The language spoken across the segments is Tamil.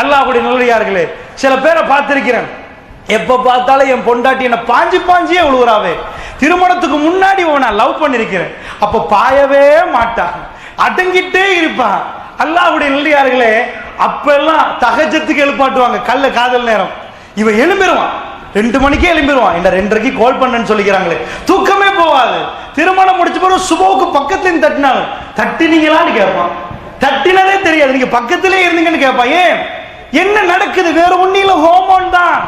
அல்லாஹுடைய நல்லடியார்களே சில பேரை பார்த்திருக்கிறேன். எப்ப பார்த்தாலும் என் பொண்டாட்டி என்ன பாஞ்சி பாஞ்சியே விழுகுறாவே திருமணத்துக்கு முன்னாடி நான் லவ் பண்ணிருக்கிறேன். அப்ப பாயவே மாட்டான் அடங்கிட்டே இருப்பான் அல்லாஹுடைய நல்லடியார்களே அப்பெல்லாம் தகஜத்துக்கு எழுப்பாட்டுவாங்க. கல்ல காதல் நேரம். இவன் எழும்பிடுவான் ரெண்டு மணிக்கே எழும்பிடுவான் இந்த ரெண்டரைக்கு கால் பண்ணேன்னு சொல்லிக்கிறாங்களே. தூக்கமே போகாது. திருமணம் முடிச்ச பிறகு சுபோக்கு பக்கத்துல தட்டினாங்க. தட்டினீங்களான்னு கேட்பான். தட்டினதே தெரியாது. நீங்க பக்கத்திலே இருந்தீங்கன்னு கேட்பான். ஏன்? என்ன நடக்குது? வேற உன்னில ஹோமோன் தான்.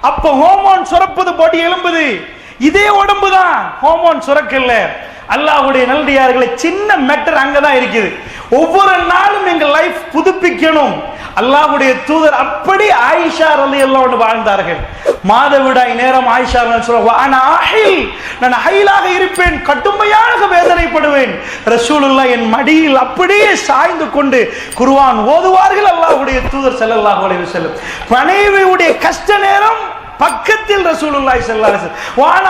அப்ப ஹோமோன் சுரப்பது போட்டி எலும்புது. இதே உடம்பு தான். ஹோமோன் சுரக்கல்ல. அல்லாஹ்வுடைய நல்லடியார்களை சின்ன மேட்டர் அங்கதான் இருக்குது. ஒவ்வொரு நாளும் எங்க லைஃப் புதுப்பிக்கணும். அல்லாஹுடைய தூதர் அப்படி ஆயிஷா ரலியல்லாஹு வாழ்ந்தார்கள். மாதவிடாய் நேரம் ஆயிஷா சொல்ல நான் அஹில். நான் இருப்பேன். கடுமையாக வேதனைப்படுவேன். ரசூலுல்லா என் மடியில் அப்படியே சாய்ந்து கொண்டு குருவான் ஓதுவார்கள் அல்லாஹ் அல்லாஹ்வுடைய தூதர் செல்லல்லாஹு அலைஹி வஸல்லம். மனைவியுடைய கஷ்ட நேரம் பக்கத்தில் ரசூலுல்லாஹி ஸல்லல்லாஹு அலைஹி வஸல்லம். வான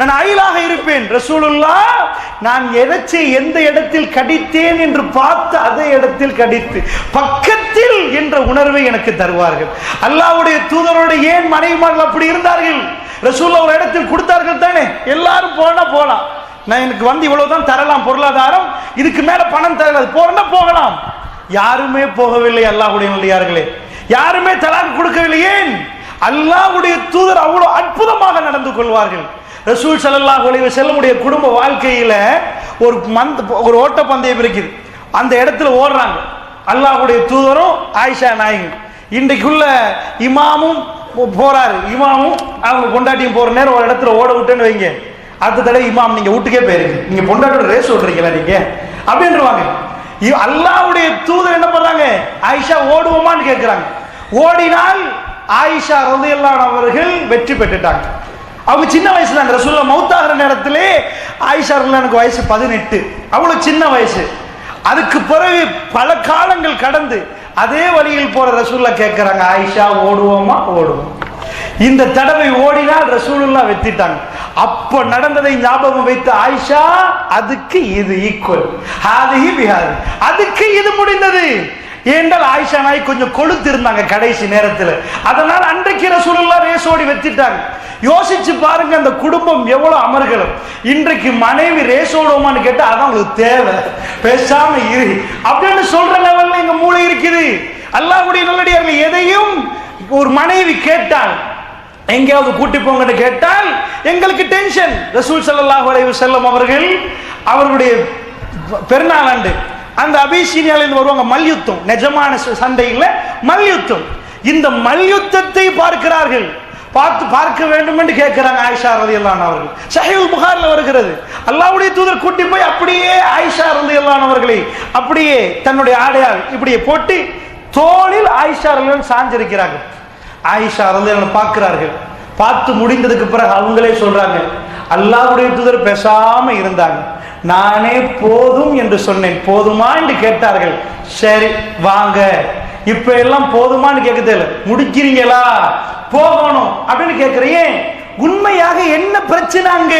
நான் அயிலாக இருப்பேன். ரசூலுல்லா நான் எதச்சை எந்த இடத்தில் கடித்தேன் என்று பார்த்து அதே இடத்தில் கடித்து பக்கத்தில் என்ற உணர்வை எனக்கு தருவார்கள். அல்லாஹ்வுடைய தூதரோடு ஏன் மனைவிமார்கள் அப்படி இருந்தார்கள்? ரசூல்லா ஒரு இடத்தில் கொடுத்தார்கள் தானே? எல்லாரும் போனா போலாம். நான் எனக்கு வந்து இவ்வளவுதான் தரலாம் பொருளாதாரம். இதுக்கு மேல பணம் தரலாம் போறேன்னா போகலாம். யாருமே போகவில்லை அல்லாஹுடைய நல்லியார்களே யாருமே தலாக் கொடுக்கவில்லை. ஏன்? அல்லாஹ்வுடைய தூதர் அவ்வளவு அற்புதமாக நடந்து கொள்வார்கள். ரசூல் ஸல்லல்லாஹு அலைஹி செல்லமுடைய குடும்ப வாழ்க்கையில ஒரு மந்த் ஒரு ஓட்ட பந்தயம் இருக்குது அந்த இடத்துல ஓடுறாங்க. அல்லாஹுடைய தூதரும் ஆயிஷா நாயகன் இன்றைக்குள்ள இமாமும் போ- போறாரு. இமாமும் அவங்க பொண்டாட்டியும் போற நேரம் ஒரு இடத்துல ஓட விட்டேன்னு வைங்க. அடுத்த தடவை இமாம் நீங்க வீட்டுக்கே போயிருக்கு நீங்க பொண்டாட்டோட ரேஸ் ஓடுறீங்களா நீங்க? அப்படின்றவாங்க. அல்லாவுடைய தூதர் என்ன பண்றாங்க? ஆயிஷா ஓடுவோமான்னு கேட்கிறாங்க ஓடினால் ஆயிஷா ரதையெல்லாம் அவர்கள் வெற்றி பெற்றுட்டாங்க. அவங்க சின்ன வயசுல அந்த ரசூல்லா மௌத்தாகிற நேரத்திலே ஆயிஷா எனக்கு வயசு பதினெட்டு. அவ்வளோ சின்ன வயசு. அதுக்கு பிறகு பல காலங்கள் கடந்து அதே வழியில் போற ரசூல்லா கேட்கிறாங்க ஆயிஷா ஓடுவோமா? ஓடுவோம். இந்த தடவை ஓடினால் ரசூலுல்லா வெத்திட்டாங்க அப்ப நடந்ததை ஞாபகம் வைத்த ஆயிஷா அதுக்கு இது ஈக்குவல் ஹாதிஹி அதுக்கு இது முடிந்தது. ஏண்டால் ஆயிஷா நாய் கொஞ்சம் கொழுத்து இருந்தாங்க கடைசி நேரத்தில். அதனால் அன்றைக்கு ரசூலுல்லா ரேசோடி வெத்திட்டாங்க. யோசிச்சு பாருங்க அந்த குடும்பம் எவ்வளவு அமர்களும் இன்றைக்கு மனைவி ரேசோடுவோமான்னு கேட்டா அதான் உங்களுக்கு தேவை. பேசாம இரு. அப்படின்னு சொல்ற லெவல்ல எங்க மூளை இருக்குது. அல்லாஹ்வுடைய நல்லடியார்கள் எதையும் ஒரு மனைவி கேட்டாங்க எங்கேயாவது கூட்டி போங்கன்னு கேட்டால் எங்களுக்கு டென்ஷன் ரசூல் சல்லாஹ் அலைஹி செல்லும் அவர்கள் அவர்களுடைய பெருநாளாண்டு அந்த அபிசீனியாலேருந்து வருவாங்க மல்யுத்தம். நிஜமான ச- மல்யுத்தம். இந்த மல்யுத்தத்தை பார்க்கிறார்கள். பார்த்து பார்க்க வேண்டும் என்று கேட்கிறாங்க ஆயிஷா ரதி அவர்கள். சஹீஹுல் புகாரில் வருகிறது. அல்லாஹ்வுடைய தூதர் கூட்டி போய் அப்படியே ஆயிஷா ரதி அவர்களை அப்படியே தன்னுடைய ஆடையால் இப்படியே போட்டு தோளில் ஆயிஷா சாஞ்சிருக்கிறார்கள். ஆயிஷா வந்து என்ன பார்க்கிறார்கள். பார்த்து முடிந்ததுக்கு பிறகு அவங்களே சொல்றாங்க அல்லாவுடைய தூதர் பேசாம இருந்தாங்க. நானே போதும் என்று சொன்னேன். போதுமா? என்று கேட்டார்கள். சரி வாங்க. இப்ப எல்லாம் போதுமான்னு கேட்க தெரியல முடிக்கிறீங்களா? போகணும். அப்படின்னு கேட்கிறேன். உண்மையாக என்ன பிரச்சனை அங்க?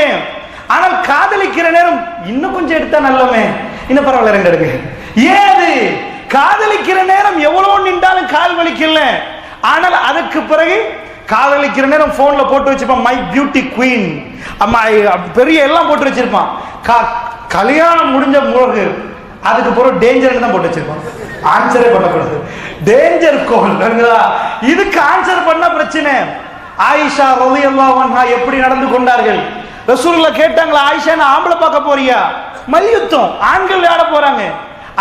ஆனால் காதலிக்கிற நேரம் இன்னும் கொஞ்சம் எடுத்தா நல்லமே. இன்னும் பரவாயில்ல ரெண்டு எடுங்க. ஏது? காதலிக்கிற நேரம் எவ்வளவு நின்றாலும் கால் வலிக்கல ஆனால் அதுக்கு பிறகு காதலிக்கிற நேரம் போன்ல போட்டு வச்சிருப்பான் மை பியூட்டி குவீன் அம்மா பெரிய எல்லாம் போட்டு வச்சிருப்பான். கா- கல்யாணம் முடிஞ்ச பிறகு அதுக்கு பிறகு டேஞ்சர் தான் போட்டு வச்சிருப்பான். ஆன்சரே பண்ணக்கூடாது. டேஞ்சர் கோல் இதுக்கு ஆன்சர் பண்ண பிரச்சனை. ஆயிஷா ரவி அல்லாஹா எப்படி நடந்து கொண்டார்கள்? ரசூலுல்லாஹ் கேட்டாங்களா ஆயிஷா நான் ஆம்பளை பார்க்க போறியா? மல்யுத்தம் ஆண்கள் விளையாட போறாங்க.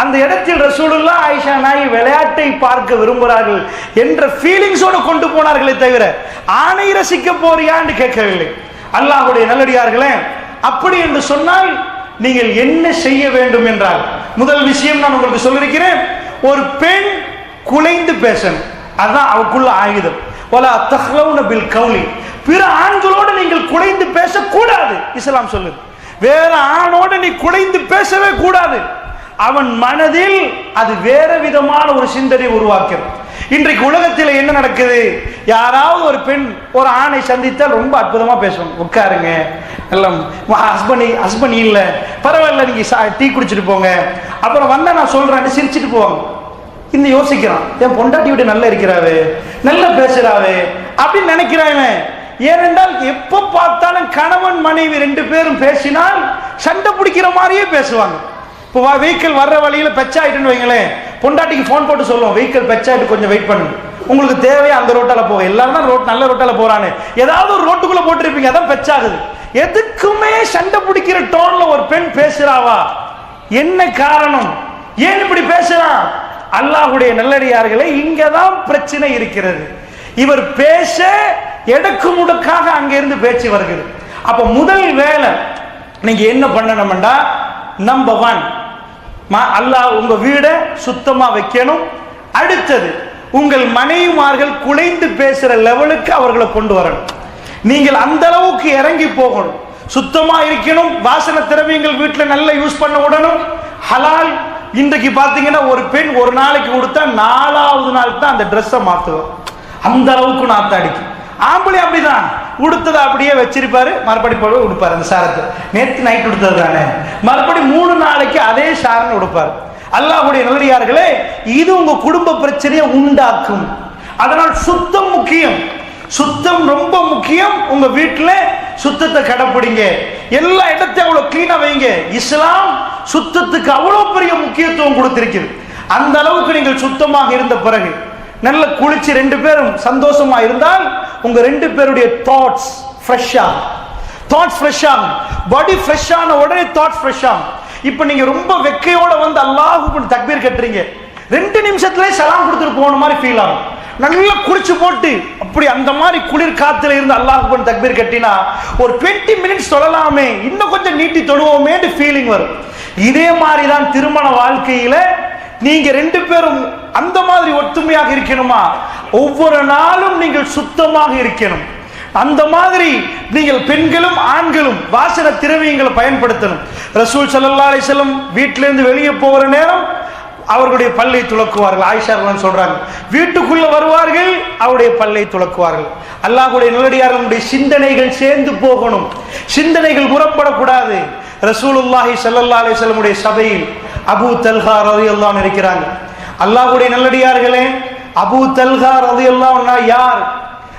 அந்த இடத்தில் ரசூலுல்லா ஆயிஷா நாய் விளையாட்டை பார்க்க விரும்புகிறார்கள் என்ற ஃபீலிங்ஸோடு கொண்டு போனார்களே தவிர ஆணை ரசிக்க போறியான்னு கேட்கவில்லை. அல்லாஹுடைய நல்லடியார்களே அப்படி என்று சொன்னால் நீங்கள் என்ன செய்ய வேண்டும் என்றால் முதல் விஷயம் நான் உங்களுக்கு சொல்லியிருக்கிறேன் ஒரு பெண் குலைந்து பேசணும். அதுதான் அவக்குள்ள ஆயுதம். வலா தஹ்லவுன பில் கவுலி. பிற ஆண்களோடு நீங்கள் குலைந்து பேசக்கூடாது. இஸ்லாம் சொல்லுது. வேற ஆணோடு நீ குலைந்து பேசவே கூடாது. அவன் மனதில் அது வேற விதமான ஒரு சிந்தனை உருவாக்கும் இன்றைக்கு உலகத்தில் என்ன நடக்குது? யாராவது ஒரு பெண் ஒரு ஆணை சந்தித்தால் ரொம்ப அற்புதமாக பேசுவோம் உட்காருங்க. எல்லாம் ஹஸ்பண்ட் ஹஸ்பண்ட் இல்லை. பரவாயில்ல நீங்கள் சா- டீ குடிச்சிட்டு போங்க. அப்புறம் வந்தால் நான் சொல்கிறேன்னு சிரிச்சிட்டு போவாங்க. இந்த யோசிக்கிறான். என் பொண்டாட்டி விட நல்லா இருக்கிறாவே? நல்லா பேசுறாவே? அப்படின்னு நினைக்கிறாங்க ஏனென்றால் எப்ப பார்த்தாலும் கணவன் மனைவி ரெண்டு பேரும் பேசினால் சண்டை பிடிக்கிற மாதிரியே பேசுவாங்க. இப்போ வெஹிக்கிள் வர்ற வழியில் பெச்சாயிட்டுன்னு வைங்களேன். பொண்டாட்டிக்கு ஃபோன் போட்டு சொல்லுவோம் வெஹிக்கிள் பெச்சாயிட்டு கொஞ்சம் வெயிட் பண்ணுங்க உங்களுக்கு தேவையா அந்த ரோட்டால் போக? எல்லாரும் தான் ரோட் நல்ல ரோட்டால் போகிறானு ஏதாவது ஒரு ரோட்டுக்குள்ளே போட்டிருப்பீங்க அதான் பெச்சாகுது. எதுக்குமே சண்டை பிடிக்கிற டோன்ல ஒரு பெண் பேசுறாவா? என்ன காரணம்? ஏன் இப்படி பேசுறான்? அல்லாஹ்வுடைய நல்லடியார்களே இங்கதான் பிரச்சனை இருக்கிறது. இவர் பேச எடக்கு முடக்காக அங்கிருந்து பேச்சு வருகிறது. அப்ப முதல் வேலை நீங்க என்ன பண்ணணும்டா? நம்பர் ஒன் அல்லாஹ் உங்க வீடை சுத்தமா வைக்கணும். அடுத்தது உங்கள் மனைவிமார்கள் குலைந்து பேசுற லெவலுக்கு அவர்களை கொண்டு வரணும். நீங்கள் அந்த அளவுக்கு இறங்கி போகணும். சுத்தமா இருக்கணும். வாசன திரவியங்கள் வீட்டில் நல்லா யூஸ் பண்ண உடனும் ஹலால் இன்றைக்கு பார்த்தீங்கன்னா ஒரு பெண் ஒரு நாளைக்கு கொடுத்தா நாலாவது நாள் தான் அந்த ட்ரெஸ்ஸை மாற்றுவோம் அந்த அளவுக்கு நாத்தாடிக்கு ஆம்பளை அப்படிதான். உடுத்ததை அப்படியே வச்சிருப்பாரு. மறுபடி போய் உடுப்பாரு அந்த சாரத்தை. நேற்று நைட் உடுத்தது தானே? மறுபடி மூணு நாளைக்கு அதே சாரன் உடுப்பார். அல்லாஹ்வுடைய நல்லடியார்களே இது உங்க குடும்ப பிரச்சனையை உண்டாக்கும். அதனால் சுத்தம் முக்கியம். சுத்தம் ரொம்ப முக்கியம். உங்க வீட்டுல சுத்தத்தை கடைப்பிடிங்க. எல்லா இடத்தையும் அவ்வளவு கிளீனா வைங்க. இஸ்லாம் சுத்தத்துக்கு அவ்வளவு பெரிய முக்கியத்துவம் கொடுத்திருக்கிறது அந்த அளவுக்கு நீங்கள் சுத்தமாக இருந்த பிறகு நல்ல குளிச்சு ரெண்டு பேரும் சந்தோஷமா இருந்தால் உங்க ரெண்டு பேருடைய தாட்ஸ் ஃப்ரெஷ்ஷா தாட்ஸ் ஃப்ரெஷ் ஆகும் பாடி ஃப்ரெஷ் ஆன உடனே தாட்ஸ் ஃப்ரெஷ் ஆகும் இப்போ நீங்க ரொம்ப வெக்கையோட வந்து அல்லாஹு தக்பீர் கட்டுறீங்க. ரெண்டு நிமிஷத்துலயே சலாம் கொடுத்துட்டு போன மாதிரி ஃபீல் ஆகும். நல்லா குளிச்சு போட்டு அப்படி அந்த மாதிரி குளிர் காத்துல இருந்து அல்லாஹ் தக்பீர் கட்டினா ஒரு 20 மினிட்ஸ் சொல்லலாமே இன்னும் கொஞ்சம் நீட்டி தொழுவோமேன்னு ஃபீலிங் வரும். இதே மாதிரி தான் திருமண வாழ்க்கையில நீங்க ரெண்டு பேரும் அந்த மாதிரி ஒற்றுமையாக இருக்கணுமா? ஒவ்வொரு நாளும் நீங்கள் சுத்தமாக இருக்கணும். அந்த மாதிரி நீங்கள் பெண்களும் ஆண்களும் வாசன திரவியங்களை பயன்படுத்தணும். ரசூல் சல்லா அலிசல்லம் வீட்டிலேருந்து வெளியே போகிற நேரம் அவர்களுடைய பல்லை துளக்குவார்கள். ஆயிஷா சொல்றாங்க வீட்டுக்குள்ள வருவார்கள் அவருடைய பல்லை துளக்குவார்கள். அல்லாஹுடைய நிலடியார்களுடைய சிந்தனைகள் சேர்ந்து போகணும். சிந்தனைகள் புறப்படக்கூடாது. ரசூலுல்லாஹி ஸல்லல்லாஹு அலைஹி வஸல்லமுடைய சபையில் அபூ தல்ஹா ரலியல்லாஹு அன்ஹு இருக்கிறாங்க. அல்லாஹ்வுடைய நல்லடியார்களே அபூ தல்ஹா ரலியல்லாஹு அன்ஹா யார்?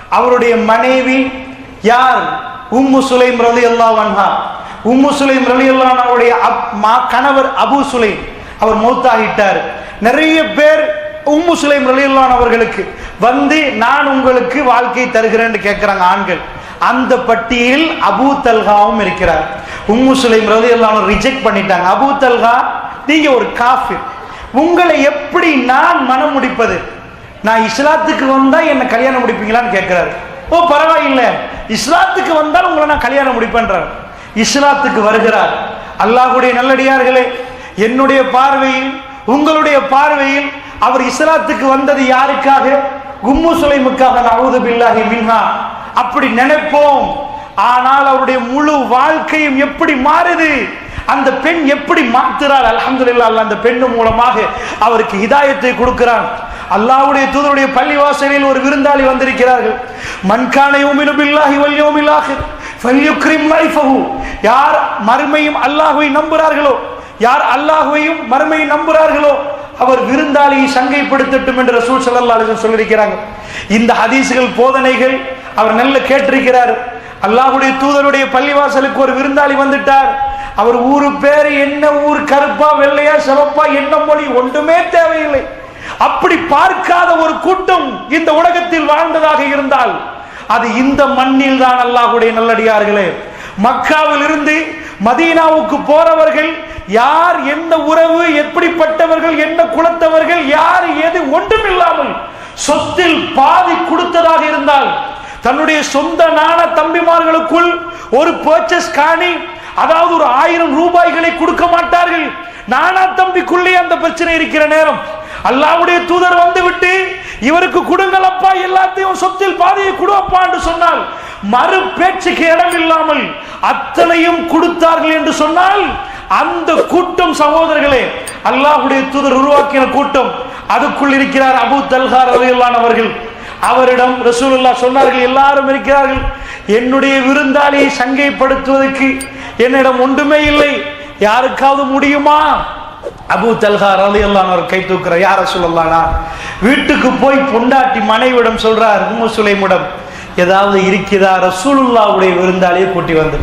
அவருடைய மனைவி யார்? உம்மு சுலைம் ரலியல்லாஹு அன்ஹா. உம்மு சுலைம் ரலி அன்ஹாவுடைய அப்- மா- கணவர் அபு சுலைம். அவர் மௌத்தாகிட்டார். நிறைய பேர் உம்மு சுலைம் ரலியல்லாஹு அவர்களுக்கு வந்து நான் உங்களுக்கு வாழ்க்கை தருகிறேன்னு கேட்கிறாங்க ஆண்கள். அந்த பட்டியலில் அபூ தல்காவும் இருக்கிறார். உம்மு சுலைம் ரலியல்லாஹு ரிஜெக்ட் பண்ணிட்டாங்க. அபு தல்கா நீங்க ஒரு காஃபிர். உங்களை எப்படி நான் மனம் முடிப்பது? நான் இஸ்லாத்துக்கு வந்தா என்ன கல்யாணம் முடிப்பீங்களான்னு கேட்கிறாரு ஓ பரவாயில்ல. இஸ்லாத்துக்கு வந்தால் உங்களை நான் கல்யாணம் முடிப்பேன்றார். இஸ்லாத்துக்கு வருகிறார். அல்லாஹுடைய நல்லடியார்களே என்னுடைய பார்வையில் உங்களுடைய பார்வையில் அவர் இஸ்லாத்துக்கு வந்தது யாருக்காக? கும்மு சுலைமுக்காக நவுது பில்லாஹி மின்ஹா. அப்படி நினைப்போம். ஆனால் அவருடைய முழு வாழ்க்கையும் எப்படி மாறுது? அந்த பெண் எப்படி மாத்துறாள்? அல்ஹம்துலில்லாஹ் அல்லாஹ் அந்த பெண்ணு மூலமாக அவருக்கு இதாயத்தை கொடுக்கிறான். அல்லாவுடைய தூதருடைய பள்ளிவாசலில் ஒரு விருந்தாளி வந்திருக்கிறார்கள். மண்கானை யூமினு பில்லாஹி ஃபல்யுக்ரிம் லைஃபஹு. யார் மறுமையும் அல்லாஹுவை நம்புகிறார்களோ யார் அல்லாஹுவையும் மறுமையை நம்புகிறார்களோ அவர் விருந்தாளியை சங்கைப்படுத்தட்டும் என்று ரசூல் சல்லா அலைஹி சொல்லியிருக்கிறாங்க. இந்த ஹதீசுகள் போதனைகள் அவர் நல்ல கேட்டிருக்கிறார். அல்லாஹுடைய தூதருடைய பள்ளிவாசலுக்கு ஒரு விருந்தாளி வந்துட்டார். அவர் ஊரு பேரு என்ன ஊர் கருப்பா வெள்ளையா சிவப்பா என்ன மொழி ஒன்றுமே தேவையில்லை. அப்படி பார்க்காத ஒரு கூட்டம் இந்த உலகத்தில் வாழ்ந்ததாக இருந்தால் அது இந்த மண்ணில் தான் அல்லாஹுடைய நல்லடியார்களே. மக்காவில் இருந்து மதீனாவுக்கு போறவர்கள் யார் என்ன உறவு எப்படிப்பட்டவர்கள் என்ன குலத்தவர்கள் யார் எது ஒன்றுமில்லாமல் சொத்தில் பாதி கொடுத்ததாக இருந்தால் தன்னுடைய சொந்த நாண தம்பிமார்களுக்குள் ஒரு பர்ச்சஸ் காணி அதாவது ஒரு ஆயிரம் ரூபாய்களை கொடுக்க மாட்டார்கள். நானா தம்பிக்குள்ளே அந்த பிரச்சனை இருக்கிற நேரம். அல்லாவுடைய தூதர் வந்து விட்டு இவருக்கு கொடுங்கள் அப்பா எல்லாத்தையும் சொத்தில் பாதையை கொடுப்பா என்று சொன்னால் மறு பேச்சுக்கு இடம் இல்லாமல் அத்தனையும் கொடுத்தார்கள் என்று சொன்னால் அந்த கூட்டம் சகோதரர்களே அல்லாஹ்வுடைய தூதர் உருவாக்கின கூட்டம் அதுக்குள் இருக்கிறார் அபு தல்ஹா ரலியல்லாஹு அவர்கள். அவரிடம் ரசூலுல்லா சொன்னார்கள் எல்லாரும் இருக்கிறார்கள். என்னுடைய விருந்தாளியை சங்கைப்படுத்துவதற்கு என்னிடம் ஒன்றுமே இல்லை. யாருக்காவது முடியுமா? அபு தல்ஹா ரலி ஒரு கை தூக்குற யார சொல்லலானா வீட்டுக்கு போய் பொண்டாட்டி மனைவிடம் சொல்றார் உம்மு சுலைமிடம் ஏதாவது இருக்கிறா ரசூலுல்லாவுடைய விருந்தாளியை கூட்டி வந்து.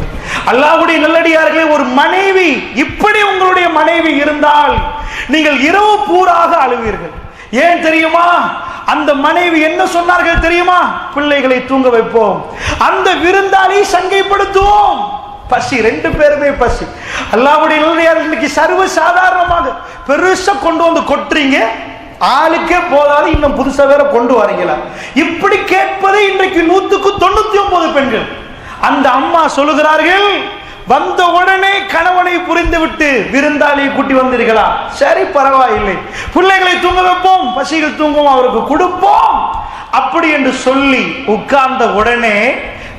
அல்லாவுடைய நல்லடியார்களே ஒரு மனைவி இப்படி உங்களுடைய மனைவி இருந்தால் நீங்கள் இரவு பூராக அழுவீர்கள். ஏன் தெரியுமா? அந்த மனைவி என்ன சொன்னார்கள் தெரியுமா? பிள்ளைகளை தூங்க வைப்போம் அந்த விருந்தாளி சங்கைப்படுத்துவோம். பசி ரெண்டு பேருமே பசி. அல்லாவுடைய நல்லடியார்கள் இன்னைக்கு சர்வ சாதாரணமாக பெருசா கொண்டு வந்து கொட்டுறீங்க. ஆளுக்கே போதாது இன்னும் புதுசா வேற கொண்டு வரீங்களா? இப்படி கேட்பது இன்றைக்கு நூத்துக்கு தொண்ணூத்தி ஒன்பது பெண்கள். அந்த அம்மா சொல்லுகிறார்கள் வந்த உடனே கணவனை புரிந்து விட்டு விருந்தாளியை கூட்டி வந்தீர்களா? சரி பரவாயில்லை. பிள்ளைகளை தூங்க வைப்போம் பசிகள் தூங்கும் அவருக்கு கொடுப்போம். அப்படி என்று சொல்லி உட்கார்ந்த உடனே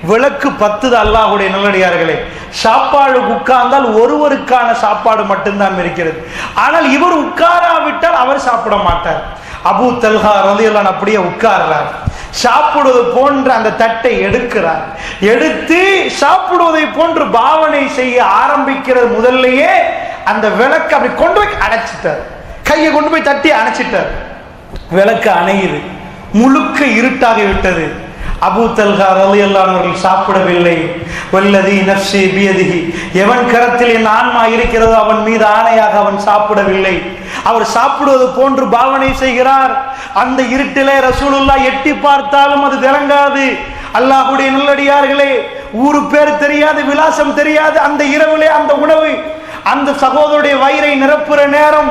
விளக்கு பத்துது அல்லாஹுடைய நல்லடியார்களே. சாப்பாடு உட்கார்ந்தால் ஒருவருக்கான சாப்பாடு மட்டும்தான் இருக்கிறது. ஆனால் இவர் உட்காராவிட்டால் அவர் சாப்பிட மாட்டார். அபு தல்ஹா எல்லாம் அப்படியே உட்கார்றார். சாப்பிடுவது போன்ற அந்த தட்டை எடுக்கிறார். எடுத்து சாப்பிடுவதை போன்று பாவனை செய்ய ஆரம்பிக்கிறது முதல்லயே அந்த விளக்கு அப்படி கொண்டு போய் அணைச்சிட்டார். கையை கொண்டு போய் தட்டி அணைச்சிட்டார். விளக்கு அணையுது. முழுக்க இருட்டாகி விட்டது. அபூ தல்ஹா ரலியல்லாஹு சாப்பிடவில்லை. வல்லதி நஃப்ஸி பியதிகி எவன் கரத்தில் என் ஆன்மா இருக்கிறதோ அவன் மீது ஆணையாக அவன் சாப்பிடவில்லை. அவர் சாப்பிடுவது போன்று பாவனை செய்கிறார். அந்த இருட்டிலே ரசூலுல்லாஹ் எட்டி பார்த்தாலும் அது விளங்காது. அல்லாஹுடைய நல்லடியார்களே ஊரு பேர் தெரியாது விலாசம் தெரியாது. அந்த இரவிலே அந்த உணவு அந்த சகோதரருடைய வயிறை நிரப்புற நேரம்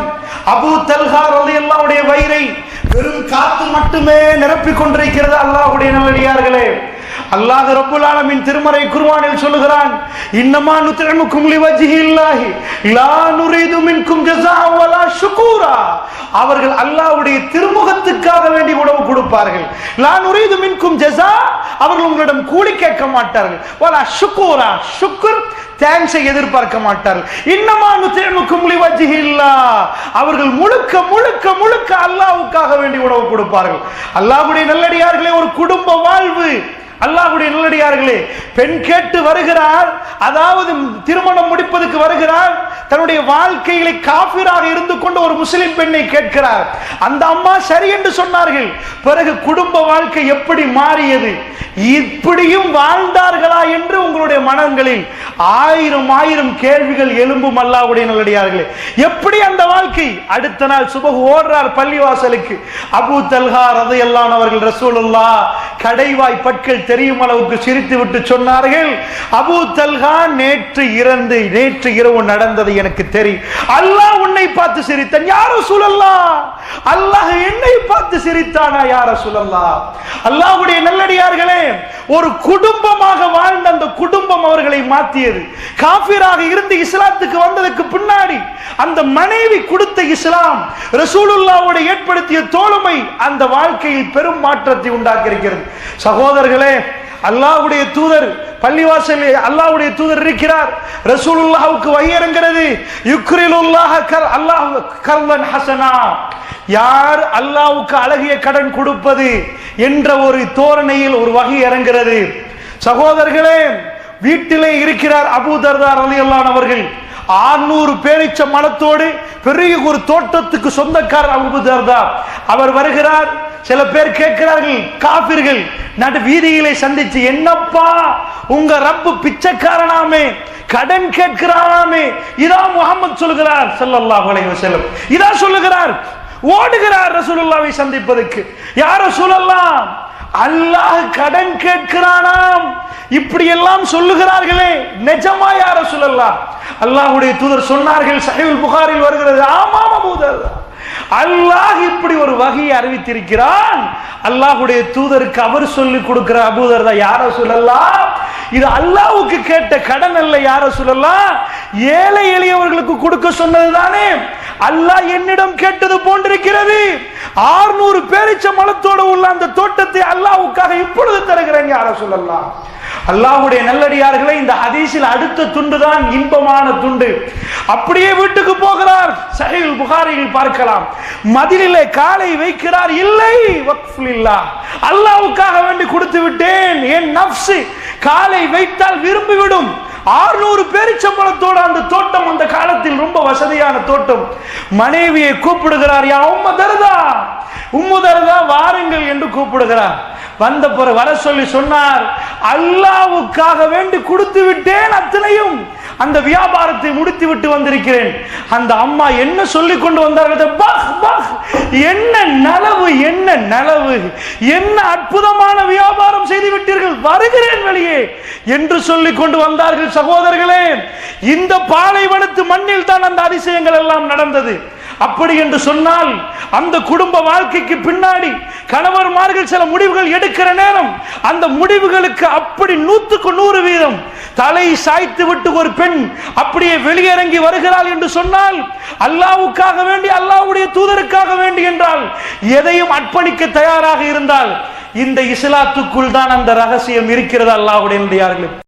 அபூ தல்ஹா ரலியல்லாஹுடைய வயிறை வெறும் காத்து மட்டுமே நிரப்பிக் கொண்டிருக்கிறது அல்லாஹுடைய நல்லடியார்களே. அல்லாஹ் ரப்புல் ஆலமீன் திருமறை குர்ஆனில் சொல்லுகிறான் இன்னமா நுத்இமுக்கும் லிவஜ்ஹில்லாஹி லா நுரீது மின்கும் ஜஸாஅ வலா ஷுகூரா. அவர்கள் அல்லாஹ்வுடைய திருமுகத்துக்காக வேண்டி உணவு கொடுப்பார்கள். லா நுரீது மின்கும் ஜஸா அவர்கள் உங்களிடம் கூலி கேட்க மாட்டார்கள். வலா ஷுகூரா ஷுக்ர் தேங்க்ஸை எதிர்பார்க்க மாட்டார்கள். இன்னமா நுத்தேமுக்கும் இல்லா. அவர்கள் முழுக்க முழுக்க முழுக்க அல்லாஹ்வுக்காக வேண்டி உணவு கொடுப்பார்கள். அல்லாஹ்வுடைய நல்லடியார்களே ஒரு குடும்ப வாழ்வு. அல்லாஹ்வுடைய நல்லடியார்களே பெண் கேட்டு வருகிறார் அதாவது திருமணம் முடிப்பதற்கு வருகிறார் தன்னுடைய வாழ்க்கையிலே காபிராக இருந்து கொண்டு ஒரு முஸ்லிம் பெண்ணை கேட்கிறார். அந்த அம்மா சரி என்று சொன்னார்கள். பிறகு குடும்ப வாழ்க்கை எப்படி மாறியது? இப்படியும் வாழ்ந்தார்களா என்று உங்களுடைய மனங்களில் ஆயிரம் ஆயிரம் கேள்விகள் எழும்பும் அல்லாவுடைய நல்லடியார்களே. எப்படி அந்த வாழ்க்கை? அடுத்த நாள் சுபகு ஓடுறார் பள்ளிவாசலுக்கு. அபு தல்ஹா ரதையெல்லாம் அவர்கள் ரசூலுல்லா கடைவாய் பற்கள் தெரியும் அளவுக்கு சிரித்து விட்டு சொன்னார்கள் அபு தல்ஹா நேற்று இறந்து நேற்று இரவு நடந்தது எனக்கு தெரியும் அல்லாஹ் உன்னை பார்த்து சிரித்தான். யாரோ சூழல்லா அல்லாஹ் என்னை பார்த்து சிரித்தானா? யார சொல்லல்லா அல்லாஹ்வுடைய நல்லடியார்களே ஒரு குடும்பமாக வாழ்ந்த அந்த குடும்பம் அவர்களை மாற்றியது. காபிராக இருந்து இஸ்லாத்துக்கு வந்ததுக்கு பின்னாடி அந்த மனைவி கொடுத்த இஸ்லாம் ரசூலுல்லாவோட ஏற்படுத்திய தோழமை அந்த வாழ்க்கையில் பெரும் மாற்றத்தை உண்டாக்கி இருக்கிறது சகோதரர்களே அல்லாஹ்வுடைய தூதர் பள்ளிவாசலில் அல்லாஹ்வுடைய தூதர் இருக்கிறார். ரசூலுல்லாஹ்வுக்கு வகையறங்கிறது யுக்ரிலுல்லாஹ கல் அல்லாஹ் கல்வன் ஹசனா. யார் அல்லாஹ்வுக்கு அழகிய கடன் கொடுப்பது என்ற ஒரு தோரணையில் ஒரு வகை இறங்கிறது சகோதரர்களே வீட்டிலே இருக்கிறார் அபூதர்தார் அலியல்லான் அவர்கள். ஆறுநூறு பேரிச்ச மனத்தோடு பெரிய ஒரு தோட்டத்துக்கு சொந்தக்காரர் அபூதர்தார் அவர் வருகிறார். சில பேர் கேட்கிறார்கள் காபிர்கள் நடு வீதியிலே சந்திச்சு என்னப்பா உங்க ரப்பு பிச்சைக்காரனாமே கடன் கேட்கிறாராமே இதான் முகமது சொல்லுகிறார் ஸல்லல்லாஹு அலைஹி வஸல்லம். இதான் சொல்லுகிறார் ஓடுகிறார் ரசூலுல்லாவை சந்திப்பதற்கு. யார் சொல்லலாம் அல்லாஹ் கடன் கேட்கிறானாம். இப்படி எல்லாம் சொல்லுகிறார்களே நிஜமா யார சொல்லலாம் அல்லாஹுடைய தூதர் சொன்னார்கள் சஹிவுல் புகாரில் வருகிறது. ஆமாம் அபூதர் அல்லாஹ் இப்படி ஒரு வகையை அறிவித்திருக்கிறான். அல்லாஹுடைய தூதருக்கு அவர் சொல்லி கொடுக்கிற அபூதர் தான் யார சொல்லலாம் இது அல்லாவுக்கு கேட்ட கடன் அல்ல யார சொல்லலாம் ஏழை எளியவர்களுக்கு கொடுக்க சொன்னது தானே அல்லாஹ் என்னிடம் கேட்டது போன்றிருக்கிறது. ஆறுநூறு பேரிச்ச மலத்தோடு உள்ள அந்த தோட்டத்தை அல்லாவுக்காக இப்பொழுது தருகிறேன் யார சொல்லலாம் அல்லாஹுடைய நல்லடியார்களை இந்த ஹதீஸில் அடுத்த துண்டு தான் இன்பமான துண்டு. அப்படியே வீட்டுக்கு போகிறார். சஹீல் புகாரியில் பார்க்கலாம். மதிலிலே காலை வைக்கிறார். இல்லை வக்ஃபுலில்லா அல்லாஹ்வுக்காக வேண்டி கொடுத்து விட்டேன். என் நப்சு காலை வைத்தால் விரும்பிவிடும். ஆறுநூறு பேரிச்சம்பளத்தோட அந்த தோட்டம் அந்த காலத்தில் ரொம்ப வசதியான தோட்டம். மனைவியை கூப்பிடுகிறார் யா உம்ம தருதா? உம்மு தருதா? வாருங்கள் என்று கூப்பிடுகிறார். வந்த பிறகு வர சொல்லி சொன்னார் அல்லாவுக்காக வேண்டி கொடுத்து விட்டேன் அத்தனையும். அந்த வியாபாரத்தை முடித்து விட்டு வந்திருக்கிறேன். அந்த அம்மா என்ன சொல்லி கொண்டு வந்தார்கள் என்ன நலவு என்ன நலவு? என்ன அற்புதமான வியாபாரம் செய்து விட்டீர்கள்? வருகிறேன் வெளியே என்று சொல்லி கொண்டு வந்தார்கள் சகோதரர்களே. இந்த பாலைவனத்து மண்ணில் தான் அந்த அதிசயங்கள் எல்லாம் நடந்தது. அப்படி என்று சொன்னால் அந்த குடும்ப வாழ்க்கைக்கு பின்னாடி கணவர்மார்கள் சில முடிவுகள் எடுக்கிற நேரம் அந்த முடிவுகளுக்கு அப்படி நூத்துக்கு நூறு வீதம் தலை சாய்த்து விட்டு ஒரு பெண். அப்படியே வெளியிறங்கி வருகிறாள் என்று சொன்னால் அல்லாவுக்காக வேண்டி அல்லாவுடைய தூதருக்காக வேண்டி என்றால் எதையும் அர்ப்பணிக்க தயாராக இருந்தால் இந்த இஸ்லாத்துக்குள் தான் அந்த ரகசியம் இருக்கிறது அல்லாவுடைய